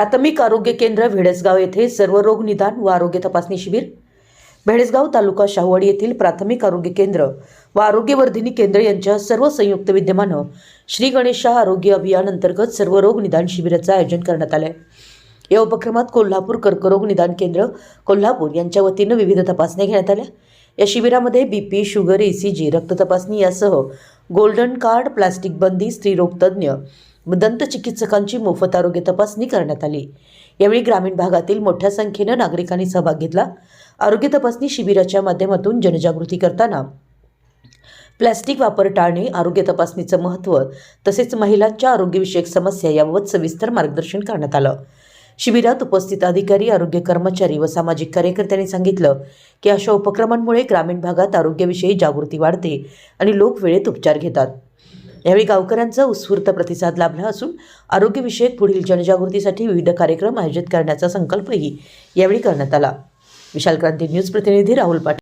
प्राथमिक आरोग्य केंद्र भेडसगाव येथे सर्व रोग निदान व आरोग्य तपासणी शिबिर. भेडसगाव तालुका शाहवाडी येथील प्राथमिक आरोग्य केंद्र व आरोग्यवर्धिनी केंद्र यांच्या सर्व संयुक्त विद्यमानं श्री गणेशा आरोग्य अभियान अंतर्गत सर्व रोग निदान शिबिराचं आयोजन करण्यात आलं आहे या उपक्रमात कोल्हापूर कर्करोग निदान केंद्र कोल्हापूर यांच्या वतीनं विविध तपासण्या घेण्यात आल्या. या शिबिरामध्ये B P sugar E C G रक्त तपासणी यासह गोल्डन कार्ड प्लास्टिक बंदी स्त्रीरोगतज्ञ दंतचिकित्सकांची मोफत आरोग्य तपासणी करण्यात आली. यावेळी ग्रामीण भागातील मोठ्या संख्येनं नागरिकांनी सहभाग घेतला. आरोग्य तपासणी शिबिराच्या माध्यमातून जनजागृती करताना प्लॅस्टिक वापर टाळणे आरोग्य तपासणीचं महत्त्व तसेच महिलांच्या आरोग्यविषयक समस्या याबाबत सविस्तर मार्गदर्शन करण्यात आलं. शिबिरात उपस्थित अधिकारी आरोग्य कर्मचारी व सामाजिक कार्यकर्त्यांनी सांगितलं की अशा उपक्रमांमुळे ग्रामीण भागात आरोग्याविषयी जागृती वाढते आणि लोक वेळेत उपचार घेतात. यावेळी गावकऱ्यांचा उत्स्फूर्त प्रतिसाद लाभला असून आरोग्यविषयक पुढील जनजागृतीसाठी विविध कार्यक्रम आयोजित करण्याचा संकल्पही यावेळी करण्यात आला. विशाल क्रांती न्यूज प्रतिनिधी राहुल पाटील.